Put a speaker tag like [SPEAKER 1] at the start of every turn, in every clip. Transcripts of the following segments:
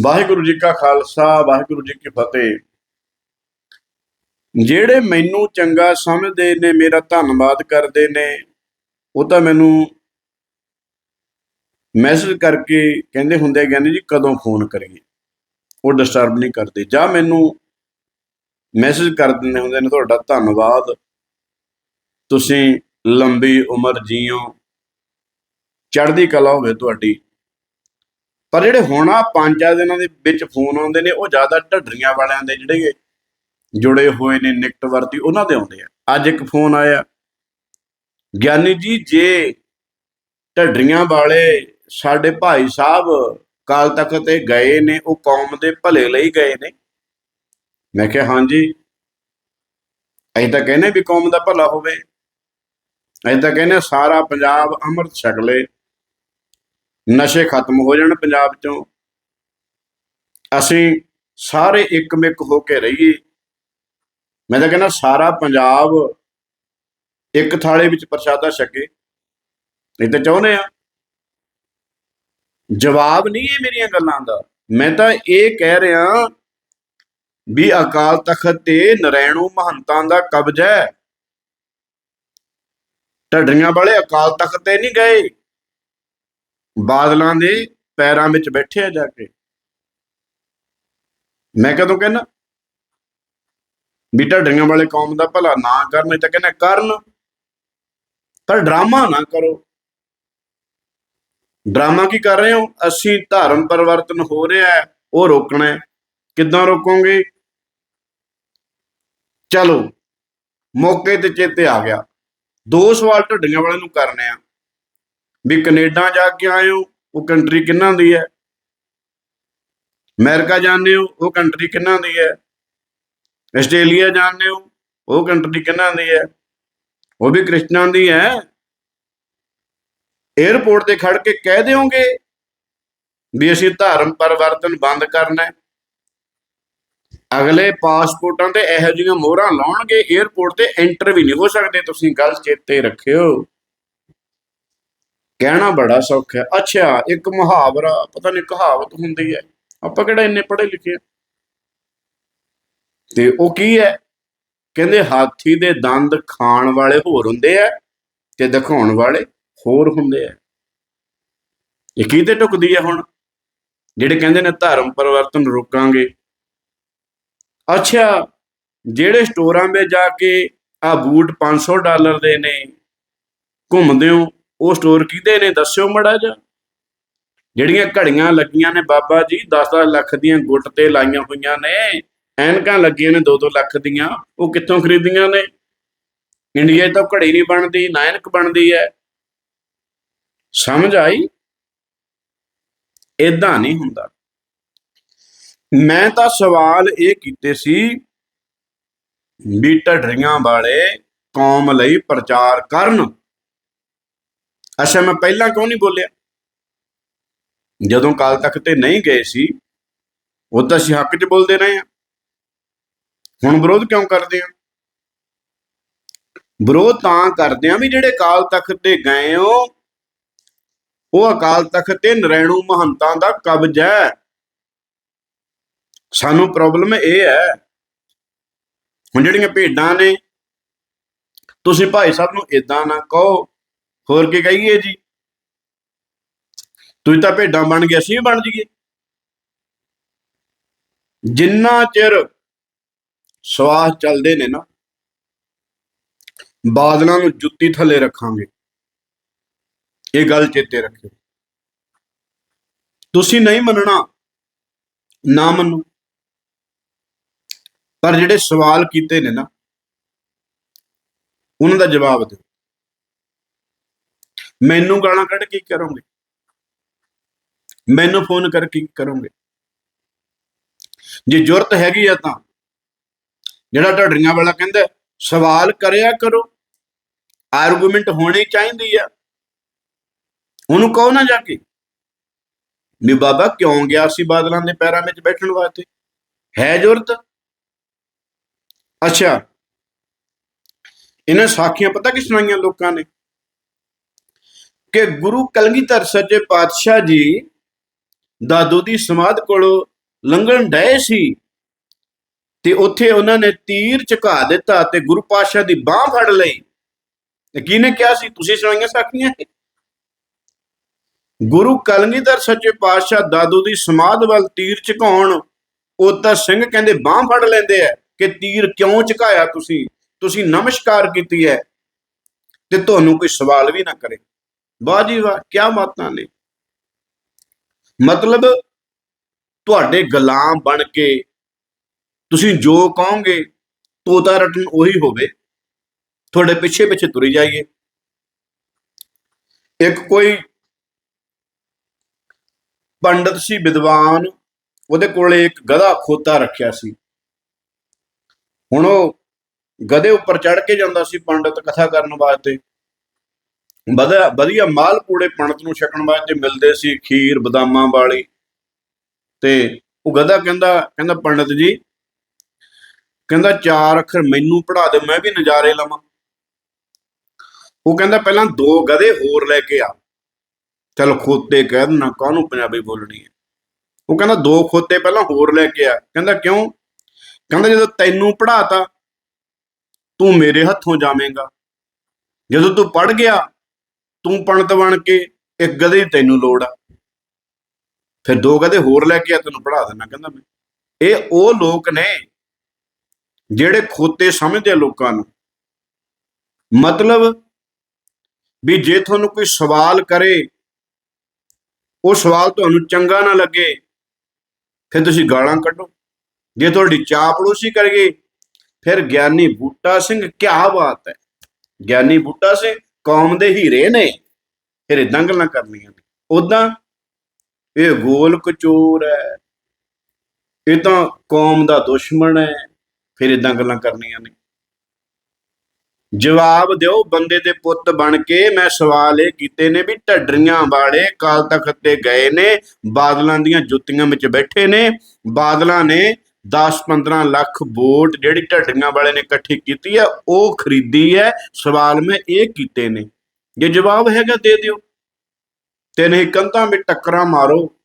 [SPEAKER 1] ਵਾਹਿਗੁਰੂ ਜੀ ਕਾ ਖਾਲਸਾ ਵਾਹਿਗੁਰੂ ਜੀ ਕੀ ਫਤਿਹ। ਜਿਹੜੇ ਮੈਨੂੰ ਚੰਗਾ ਸਮਝਦੇ ਨੇ ਮੇਰਾ ਧੰਨਵਾਦ ਕਰਦੇ ਨੇ ਉਹ ਤਾਂ ਮੈਨੂੰ ਮੈਸੇਜ ਕਰਕੇ ਕਹਿੰਦੇ ਹੁੰਦੇ ਆ, ਗਿਆਨੀ ਜੀ ਕਦੋਂ ਫੋਨ ਕਰੀਏ? ਉਹ ਡਿਸਟਰਬ ਨਹੀਂ ਕਰਦੇ। ਜਾਂ ਮੈਨੂੰ ਮੈਸੇਜ ਕਰ ਦਿੰਦੇ ਹੁੰਦੇ ਨੇ ਤੁਹਾਡਾ ਧੰਨਵਾਦ। ਤੁਸੀਂ ਲੰਬੀ ਉਮਰ ਜੀਓ। ਚੜ੍ਹਦੀ ਕਲਾ ਹੋਵੇ ਤੁਹਾਡੀ। ਪਰ ਜਿਹੜੇ ਹੁਣ ਆ ਪੰਜ ਆ ਦਿਨਾਂ ਦੇ ਵਿੱਚ ਫੋਨ ਆਉਂਦੇ ਨੇ, ਉਹ ਜ਼ਿਆਦਾ ਢੱਡਰੀਆਂ ਵਾਲਿਆਂ ਦੇ ਜਿਹੜੇ ਜੁੜੇ ਹੋਏ ਨੇ ਨਿਕਟ ਵਰਤੀ, ਉਹਨਾਂ ਦੇ ਆਉਂਦੇ ਆ। ਅੱਜ ਇੱਕ ਫੋਨ ਆਇਆ। ਗਿਆਨੀ ਜੀ, ਜੇ ਢੱਡਰੀਆਂ ਵਾਲੇ ਸਾਡੇ ਭਾਈ ਸਾਹਿਬ ਕਾਲ ਤੱਕ ਤੇ ਗਏ ਨੇ, ਉਹ ਕੌਮ ਦੇ ਭਲੇ ਲਈ ਗਏ ਨੇ, ਮੈਂ ਕਿਹਾ, ਹਾਂਜੀ। ਅਸੀਂ ਤਾਂ ਕਹਿੰਦੇ ਵੀ ਕੌਮ ਦਾ ਭਲਾ ਹੋਵੇ। ਅਸੀਂ ਤਾਂ ਕਹਿੰਦੇ ਸਾਰਾ ਪੰਜਾਬ ਅੰਮ੍ਰਿਤ ਛਕ ਲੇ। ਨਸ਼ੇ ਖਤਮ ਹੋ ਜਾਣ ਪੰਜਾਬ ਚੋਂ। ਅਸੀਂ ਸਾਰੇ ਇੱਕਮਿਕ ਹੋ ਕੇ ਰਹੀਏ। ਮੈਂ ਤਾਂ ਕਹਿੰਦਾ ਸਾਰਾ ਪੰਜਾਬ ਇੱਕ ਥਾਲੇ ਵਿੱਚ ਪ੍ਰਸ਼ਾਦਾ ਛਕੇ। ਇਹ ਤਾਂ ਚਾਹੁੰਦੇ ਆ ਜਵਾਬ ਨਹੀਂ ਹੈ ਮੇਰੀਆਂ ਗੱਲਾਂ ਦਾ। ਮੈਂ ਤਾਂ ਇਹ ਕਹਿ ਰਿਹਾ ਵੀ ਅਕਾਲ ਤਖਤ ਤੇ ਨਰੈਣੂ ਮਹੰਤਾਂ ਦਾ ਕਬਜ਼ਾ ਹੈ। ਢੱਡਰੀਆਂ ਵਾਲੇ ਅਕਾਲ ਤਖਤ ਤੇ ਨਹੀਂ ਗਏ। ਬਾਦਲਾਂ ਦੇ ਪੈਰਾਂ ਵਿੱਚ ਬੈਠੇ ਆ ਜਾ ਕੇ। ਮੈਂ ਕਦੋਂ ਕਹਿੰਦਾ? ਵੀ ਢੱਡੀਆਂ ਵਾਲੇ ਕੌਮ ਦਾ ਭਲਾ ਨਾ ਕਰਨ ਤਾਂ ਕਹਿੰਦਾ ਕਰਨ। ਪਰ ਡਰਾਮਾ ਨਾ ਕਰੋ। ਡਰਾਮਾ ਕੀ ਕਰ ਰਹੇ ਹੋ? ਅਸੀਂ ਧਰਮ ਪਰਿਵਰਤਨ ਹੋ ਰਿਹਾ ਹੈ, ਉਹ ਰੋਕਣਾ ਹੈ। ਕਿੱਦਾਂ ਰੋਕੋਗੇ? ਚਲੋ, ਮੌਕੇ ਤੇ ਚੇਤੇ ਆ ਗਿਆ। ਦੋ ਸਵਾਲ ਢੱਡੀਆਂ ਵਾਲਿਆਂ ਨੂੰ ਕਰਨੇ ਆ। ਵੀ ਕੈਨੇਡਾ ਜਾ ਕੇ ਆਏ ਹੋ, ਉਹ ਕੰਟਰੀ ਕਿੰਨਾਂ ਦੀ ਹੈ? ਅਮਰੀਕਾ ਜਾਂਦੇ ਹੋ, ਉਹ ਕੰਟਰੀ ਕਿੰਨਾਂ ਦੀ ਹੈ? ਆਸਟ੍ਰੇਲੀਆ ਜਾਂਦੇ ਹੋ, ਉਹ ਕੰਟਰੀ ਕਿੰਨਾਂ ਦੀ ਹੈ? ਉਹ ਵੀ ਕ੍ਰਿਸ਼ਨਾ ਦੀ ਹੈ। 에어ਪੋਰਟ ਤੇ ਖੜ ਕੇ ਕਹਿ ਦਿਓਗੇ ਵੀ ਅਸੀਂ ਧਰਮ ਪਰਿਵਰਤਨ ਬੰਦ ਕਰਨਾ ਅਗਲੇ ਪਾਸਪੋਰਟਾਂ ਤੇ ਇਹੋ ਜਿਹੀਆਂ ਮੋਹਰਾਂ ਲਾਉਣਗੇ 에어ਪੋਰਟ ਤੇ ਐਂਟਰ ਵੀ ਨਹੀਂ ਹੋ ਸਕਦੇ, ਤੁਸੀਂ ਗੱਲ ਚੇਤੇ ਰੱਖਿਓ। ਕਹਿਣਾ ਬੜਾ ਸੌਖਾ ਹੈ। ਅੱਛਾ, ਇੱਕ ਮੁਹਾਵਰਾ, ਪਤਾ ਨਹੀਂ ਕਹਾਵਤ ਹੁੰਦੀ ਹੈ। ਆਪਾਂ ਕਿਹੜਾ ਇੰਨੇ ਪੜ੍ਹੇ ਲਿਖੇ ਤੇ ਉਹ ਕੀ ਹੈ? ਕਹਿੰਦੇ ਹਾਥੀ ਦੇ ਦੰਦ ਖਾਣ ਵਾਲੇ ਹੋਰ ਹੁੰਦੇ ਆ ਤੇ ਦਿਖਾਉਣ ਵਾਲੇ ਹੋਰ ਹੁੰਦੇ ਆ। ਇਹ ਕੀ ਤੇ ਟੁਕਦੀ ਹੈ ਹੁਣ? ਜਿਹੜੇ ਕਹਿੰਦੇ ਨੇ ਧਰਮ ਪਰਿਵਰਤਨ ਰੋਕਾਂਗੇ। ਅੱਛਾ, ਜਿਹੜੇ ਸਟੋਰਾਂ 'ਤੇ ਜਾ ਕੇ ਆ ਬੂਟ 500 ਡਾਲਰ ਦੇ ਨੇ, ਘੁੰਮਦੇ ਹੋ ਉਹ ਸਟੋਰ ਕਿਹਦੇ ਨੇ ਦੱਸਿਓ ਮੜਾ ਜਾ ਜਿਹੜੀਆਂ ਘੜੀਆਂ ਲੱਗੀਆਂ ਨੇ ਬਾਬਾ ਜੀ 10-10 ਲੱਖ ਦੀਆਂ ਗੁੱਟ ਤੇ ਲਾਈਆਂ ਹੋਈਆਂ ਨੇ, ਐਨਕਾਂ ਲੱਗੀਆਂ ਨੇ 2-2 ਲੱਖ ਦੀਆਂ, ਉਹ ਕਿੱਥੋਂ ਖਰੀਦੀਆਂ ਨੇ? ਇੰਡੀਆ ਤੋਂ ਘੜੀ ਨਹੀਂ ਬਣਦੀ, ਨਾ ਐਨਕ ਬਣਦੀ ਹੈ। ਸਮਝ ਆਈ? ਇਦਾਂ ਨਹੀਂ ਹੁੰਦਾ। ਮੈਂ ਤਾਂ ਸਵਾਲ ਇਹ ਕੀਤੇ ਸੀ ਵੀ ਢੱਡਰੀਆਂ ਵਾਲੇ ਕੌਮ ਲਈ ਪ੍ਰਚਾਰ ਕਰਨ। ਅੱਛਾ, ਮੈਂ ਪਹਿਲਾਂ ਕਿਉਂ ਨਹੀਂ ਬੋਲਿਆ? ਜਦੋਂ ਕਾਲ ਤੱਕ ਤੇ ਨਹੀਂ ਗਏ ਸੀ ਉਹ ਤਾਂ ਅਸੀਂ ਹੱਕ 'ਚ ਬੋਲਦੇ ਰਹੇ ਹਾਂ। ਹੁਣ ਵਿਰੋਧ ਕਿਉਂ ਕਰਦੇ ਆ ਵਿਰੋਧ ਤਾਂ ਕਰਦੇ ਆ ਵੀ ਜਿਹੜੇ ਕਾਲ ਤਖਤ ਤੇ ਗਏ ਹੋ, ਉਹ ਅਕਾਲ ਤਖਤ ਤੇ ਨਰੈਣੂ ਮਹੰਤਾਂ ਦਾ ਕਬਜ਼ਾ ਹੈ। ਸਾਨੂੰ ਪ੍ਰੋਬਲਮ ਇਹ ਹੈ, ਹੁਣ ਜਿਹੜੀਆਂ ਭੇਡਾਂ ਨੇ, ਤੁਸੀਂ ਭਾਈ ਸਾਹਿਬ ਨੂੰ ਇਦਾਂ ਨਾ ਕਹੋ ਹੋਰ ਕੀ ਕਹੀਏ ਜੀ? ਤੁਸੀਂ ਤਾਂ ਭੇਡਾਂ ਬਣ ਗਏ, ਅਸੀਂ ਵੀ ਬਣ ਜਾਈਏ। ਜਿੰਨਾ ਚਿਰ ਸਵਾਸ ਚੱਲਦੇ ਨੇ ਨਾ, ਬਾਦਲਾਂ ਨੂੰ ਜੁੱਤੀ ਥੱਲੇ ਰੱਖਾਂਗੇ। ਇਹ ਗੱਲ ਚੇਤੇ ਰੱਖਿਓ। ਤੁਸੀਂ ਨਹੀਂ ਮੰਨਣਾ, ਨਾ ਮੰਨੋ। ਪਰ ਜਿਹੜੇ ਸਵਾਲ ਕੀਤੇ ਨੇ ਨਾ, ਉਹਨਾਂ ਦਾ ਜਵਾਬ ਦਿਓ। ਮੈਨੂੰ ਗਾਲਾਂ ਕੱਢ ਕੇ ਕੀ ਕਰੋਗੇ? ਮੈਨੂੰ ਫੋਨ ਕਰਕੇ ਕੀ ਕਰੋਗੇ? ਜੇ ਜ਼ਰੂਰਤ ਹੈਗੀ ਆ ਤਾਂ। ਜਿਹੜਾ ਢੱਡਰੀਆਂ ਵਾਲਾ ਕਹਿੰਦਾ, ਸਵਾਲ ਕਰਿਆ ਕਰੋ। ਆਰਗੂਮੈਂਟ ਹੋਣੀ ਚਾਹੀਦੀ ਆ। ਉਹਨੂੰ ਕਹੋ ਨਾ ਜਾ ਕੇ। ਵੀ ਬਾਬਾ ਕਿਉਂ ਗਿਆ ਸੀ ਬਾਦਲਾਂ ਦੇ ਪੈਰਾਂ ਵਿੱਚ ਬੈਠਣ ਵਾਸਤੇ? ਹੈ ਜ਼ਰੂਰਤ? ਅੱਛਾ। ਇਹਨਾਂ ਸਾਖੀਆਂ ਪਤਾ ਕਿ ਸੁਣਾਈਆਂ ਲੋਕਾਂ ਨੇ? ਕਿ ਗੁਰੂ ਕਲਗੀਧਰ ਸੱਚੇ ਪਾਤਸ਼ਾਹ ਜੀ ਦਾਦੂ ਦੀ ਸਮਾਧ ਕੋਲੋਂ ਲੰਘਣ ਡਏ ਸੀ ਤੇ ਉੱਥੇ ਉਹਨਾਂ ਨੇ ਤੀਰ ਝੁਕਾ ਦਿੱਤਾ ਤੇ ਗੁਰੂ ਪਾਤਸ਼ਾਹ ਦੀ ਬਾਹ ਫੜ ਲਈ। ਤੇ ਕਿਹਨੇ ਕਿਹਾ ਸੀ? ਤੁਸੀਂ ਸੁਣਾਈਆਂ ਸਾਖੀਆਂ? ਗੁਰੂ ਕਲਗੀਧਰ ਸੱਚੇ ਪਾਤਸ਼ਾਹ ਦਾਦੂ ਦੀ ਸਮਾਧ ਵੱਲ ਤੀਰ ਝੁਕਾਉਣ, ਉਹ ਤਾਂ ਸਿੰਘ ਕਹਿੰਦੇ ਬਾਹ ਫੜ ਲੈਂਦੇ ਆ ਕਿ ਤੀਰ ਕਿਉਂ ਝੁਕਾਇਆ ਤੁਸੀਂ? ਤੁਸੀਂ ਨਮਸਕਾਰ ਕੀਤੀ ਹੈ ਤੇ ਤੁਹਾਨੂੰ ਕੋਈ ਸਵਾਲ ਵੀ ਨਾ ਕਰੇ। ਵਾਹ ਜੀ ਵਾਹ ਕੀ ਬਾਤਾਂ ਨੇ। ਮਤਲਬ ਤੁਹਾਡੇ ਗੁਲਾਮ ਬਣ ਕੇ ਤੁਸੀਂ ਜੋ ਕਹੋਗੇ, ਤੋਤਾ ਰਟਨ ਉਹੀ ਹੋਵੇ। ਤੁਹਾਡੇ ਪਿੱਛੇ ਪਿੱਛੇ ਤੁਰੀ ਜਾਈਏ। ਇੱਕ ਕੋਈ ਪੰਡਤ ਸੀ, ਵਿਦਵਾਨ, ਉਹਦੇ ਕੋਲੇ ਇੱਕ ਗਧਾ ਖੋਤਾ ਰੱਖਿਆ ਸੀ। ਹੁਣ ਉਹ ਗਧੇ ਉੱਪਰ ਚੜ ਕੇ ਜਾਂਦਾ ਸੀ ਪੰਡਤ ਕਥਾ ਕਰਨ ਵਾਸਤੇ। ਵਧੀਆ ਵਧੀਆ ਮਾਲ ਪੂੜੇ ਪੰਡਤ ਨੂੰ ਛਕਣ ਵਾਸਤੇ ਮਿਲਦੇ ਸੀ ਖੀਰ, ਬਦਾਮਾਂ ਵਾਲੀ। ਤੇ ਉਹ ਗਧਾ ਕਹਿੰਦਾ ਕਹਿੰਦਾ ਪੰਡਤ ਜੀ, ਕਹਿੰਦਾ ਚਾਰ ਅੱਖਰ ਮੈਨੂੰ ਪੜਾ ਦੇ ਮੈਂ ਵੀ ਨਜ਼ਾਰੇ ਲਵਾਂ। ਉਹ ਕਹਿੰਦਾ ਪਹਿਲਾਂ ਦੋ ਗਧੇ ਹੋਰ ਲੈ ਕੇ ਆ। ਚਲ ਖੋਤੇ ਕਹਿ ਦੇਣਾ ਕਾਹਨੂੰ ਪੰਜਾਬੀ ਬੋਲਣੀ ਹੈ? ਉਹ ਕਹਿੰਦਾ ਦੋ ਖੋਤੇ ਪਹਿਲਾਂ ਹੋਰ ਲੈ ਕੇ ਆ। ਕਹਿੰਦਾ ਕਿਉਂ? ਕਹਿੰਦਾ ਜਦੋਂ ਤੈਨੂੰ ਪੜਾਤਾ ਤੂੰ ਮੇਰੇ ਹੱਥੋਂ ਜਾਵੇਂਗਾ। ਜਦੋਂ ਤੂੰ ਪੜ ਗਿਆ ਤੂੰ ਪੰਡਤ ਬਣ ਕੇ ਇੱਕ ਗਧੇ ਤੈਨੂੰ ਲੋੜ ਆ। ਫਿਰ ਦੋ ਗਧੇ ਹੋਰ ਲੈ ਕੇ ਆ, ਤੈਨੂੰ ਪੜਾ ਦੇਣਾ ਕਹਿੰਦਾ ਮੈਂ। ਇਹ ਉਹ ਲੋਕ ਨੇ ਜਿਹੜੇ ਖੋਤੇ ਸਮਝਦੇ ਆ ਲੋਕਾਂ ਨੂੰ। ਮਤਲਬ ਵੀ ਜੇ ਤੁਹਾਨੂੰ ਕੋਈ ਸਵਾਲ ਕਰੇ, ਉਹ ਸਵਾਲ ਤੁਹਾਨੂੰ ਚੰਗਾ ਨਾ ਲੱਗੇ, ਫਿਰ ਤੁਸੀਂ ਗਾਲਾਂ ਕੱਢੋ। ਜੇ ਤੁਹਾਡੀ ਚਾਪੜੂਸੀ ਕਰਗੇ ਫਿਰ ਗਿਆਨੀ ਬੂਟਾ ਸਿੰਘ, ਕਿਆ ਬਾਤ ਹੈ। ਗਿਆਨੀ ਬੂਟਾ ਸਿੰਘ ਕੌਮ ਦੇ ਹੀਰੇ ਨੇ, ਫਿਰ ਇਦਾਂ ਗੱਲਾਂ ਕਰਨੀਆਂ ਨੇ। ਉਦਾਂ ਇਹ ਗੋਲ ਕਚੋਰ ਹੈ, ਇਹ ਤਾਂ ਕੌਮ ਦਾ ਦੁਸ਼ਮਣ ਹੈ, ਫਿਰ ਇਦਾਂ ਗੱਲਾਂ ਕਰਨੀਆਂ ਨੇ। ਜਵਾਬ ਦਿਓ ਬੰਦੇ ਦੇ ਪੁੱਤ ਬਣ ਕੇ, ਮੈਂ ਸਵਾਲ ਇਹ ਕੀਤੇ ਨੇ ਵੀ ਢੱਡਰੀਆਂ ਵਾਲੇ ਕਾਲ ਤਖਤ ਤੇ ਗਏ ਨੇ, ਬਾਦਲਾਂ ਦੀਆਂ ਜੁੱਤੀਆਂ ਵਿੱਚ ਬੈਠੇ ਨੇ, ਬਾਦਲਾਂ ਨੇ 10-15 ਲੱਖ ਵੋਟ ਜਿਹੜੀ ਢੱਡਰੀਆਂ ਵਾਲੇ ਨੇ ਇਕੱਠੀ ਕੀਤੀ ਹੈ ਉਹ ਖਰੀਦੀ ਹੈ। ਸਵਾਲ ਮੈਂ ਇਹ ਕੀਤੇ ਨੇ। ਜੇ ਜਵਾਬ ਹੈਗਾ ਦੇ ਦਿਓ। ਤੇ ਨਹੀਂ ਕੰਧਾਂ ਵਿੱਚ ਟੱਕਰਾਂ ਮਾਰੋ।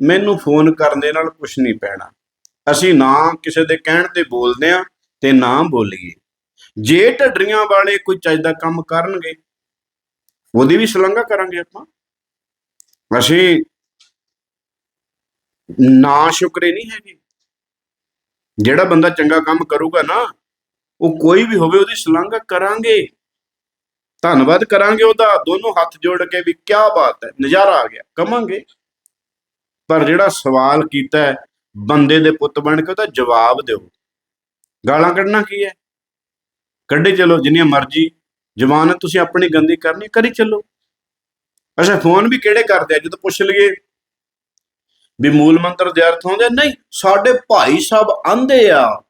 [SPEAKER 1] ਮੈਨੂੰ ਫੋਨ ਕਰਨ ਦੇ ਨਾਲ ਕੁਝ ਨਹੀਂ ਪੈਣਾ। ਅਸੀਂ ਨਾ ਕਿਸੇ ਦੇ ਕਹਿਣ ਤੇ ਬੋਲਦੇ ਆ ਤੇ ਨਾ ਬੋਲੀਏ। ਜੇ ਢੱਡਰੀਆਂ ਵਾਲੇ ਕੋਈ ਚੱਜ ਦਾ ਕੰਮ ਕਰਨਗੇ, ਉਹਦੀ ਵੀ ਸ਼ਲਾਘਾ ਕਰਾਂਗੇ ਆਪਾਂ। ਅਸੀਂ ਨਾ ਸ਼ੁਕਰੇ ਨਹੀਂ ਹੈਗੇ। ਜਿਹੜਾ ਬੰਦਾ ਚੰਗਾ ਕੰਮ ਕਰੂਗਾ ਨਾ, ਉਹ ਕੋਈ ਵੀ ਹੋਵੇ, ਉਹਦੀ ਸ਼ਲਾਘਾ ਕਰਾਂਗੇ। ਧੰਨਵਾਦ ਕਰਾਂਗੇ ਉਹਦਾ। ਦੋਨੋਂ ਹੱਥ ਜੋੜ ਕੇ ਵੀ ਕੀ ਬਾਤ ਹੈ, ਨਜ਼ਾਰਾ ਆ ਗਿਆ, ਕਮਾਂਗੇ। ਪਰ ਜਿਹੜਾ ਸਵਾਲ ਕੀਤਾ ਹੈ, ਬੰਦੇ ਦੇ ਪੁੱਤ ਬਣ ਕੇ ਉਹਦਾ ਜਵਾਬ ਦਿਓ। ਗਾਲਾਂ ਕੱਢਣਾ ਕੀ ਹੈ? ਕੱਢੇ ਚਲੋ, ਜਿੰਨੀਆਂ ਮਰਜ਼ੀ। ਜਵਾਨ ਤੁਸੀਂ ਆਪਣੀ ਗੰਦੀ ਕਰਨੀ, ਕਰੀ ਚੱਲੋ। ਅੱਛਾ, ਫੋਨ ਵੀ ਕਿਹੜੇ ਕਰਦੇ ਆ? ਜਦੋਂ ਪੁੱਛ ਲਈਏ। ਵੀ ਮੂਲ ਮੰਤਰ ਦੇ ਅਰਥ ਹੁੰਦੇ ਨਹੀਂ, ਸਾਡੇ ਭਾਈ ਸਾਹਿਬ ਆਂਦੇ ਆ।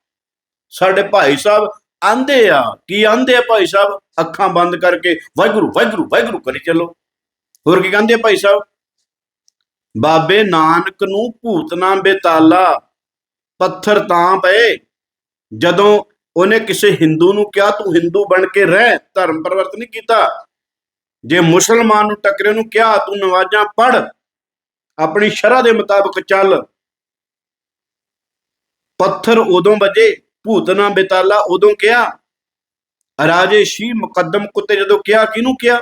[SPEAKER 1] ਸਾਡੇ ਭਾਈ ਸਾਹਿਬ ਆਂਦੇ ਆ। ਕੀ ਆਂਦੇ ਆ ਭਾਈ ਸਾਹਿਬ? ਅੱਖਾਂ ਬੰਦ ਕਰਕੇ ਵਾਹਿਗੁਰੂ ਵਾਹਿਗੁਰੂ ਵਾਹਿਗੁਰੂ ਕਰੀ ਚੱਲੋ। ਹੋਰ ਕੀ ਕਹਿੰਦੇ ਆ ਭਾਈ ਸਾਹਿਬ? ਬਾਬੇ ਨਾਨਕ ਨੂੰ ਭੂਤ ਨਾ ਬੇਤਾਲਾ, ਪੱਥਰ ਤਾਂ ਪਏ। ਜਦੋਂ ਉਹਨੇ ਕਿਸੇ ਹਿੰਦੂ ਨੂੰ ਕਿਹਾ, ਤੂੰ ਹਿੰਦੂ ਬਣ ਕੇ ਰਹਿ ਧਰਮ ਪਰਿਵਰਤਨ ਨਹੀਂ ਕੀਤਾ। ਜੇ ਮੁਸਲਮਾਨ ਨੂੰ ਟੱਕਰੇ ਨੂੰ ਕਿਹਾ, ਤੂੰ ਨਵਾਜ਼ਾਂ ਪੜ ਆਪਣੀ ਸ਼ਰ੍ਹਾ ਦੇ ਮੁਤਾਬਕ ਚੱਲ। ਪੱਥਰ ਉਦੋਂ ਵਜੇ, ਭੂਤਨਾ ਬੇਤਾਲਾ ਉਦੋਂ ਕਿਹਾ। ਰਾਜੇ ਸ਼ੀ ਮੁਕੱਦਮ ਕੁੱਤੇ ਜਦੋਂ ਕਿਹਾ, ਕਿਹਨੂੰ ਕਿਹਾ?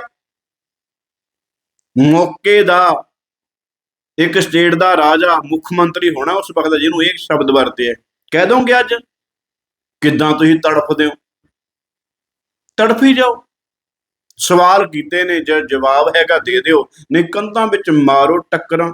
[SPEAKER 1] ਮੌਕੇ ਦਾ ਇੱਕ ਸਟੇਟ ਦਾ ਰਾਜਾ, ਮੁੱਖ ਮੰਤਰੀ ਹੋਣਾ ਉਸ ਵਕਤ ਜਿਹਨੂੰ ਇਹ ਸ਼ਬਦ ਵਰਤੇ ਹੈ ਕਹਿ ਦੋਗੇ ਅੱਜ, ਕਿੱਦਾਂ ਤੁਸੀਂ ਤੜਫਦੇ ਹੋ? ਤੜਫੀ ਜਾਓ। ਸਵਾਲ ਕੀਤੇ ਨੇ, ਜੇ ਜਵਾਬ ਹੈਗਾ ਦੇ ਦਿਓ। ਨਹੀਂ, ਕੰਧਾਂ ਵਿੱਚ ਮਾਰੋ ਟੱਕਰਾਂ।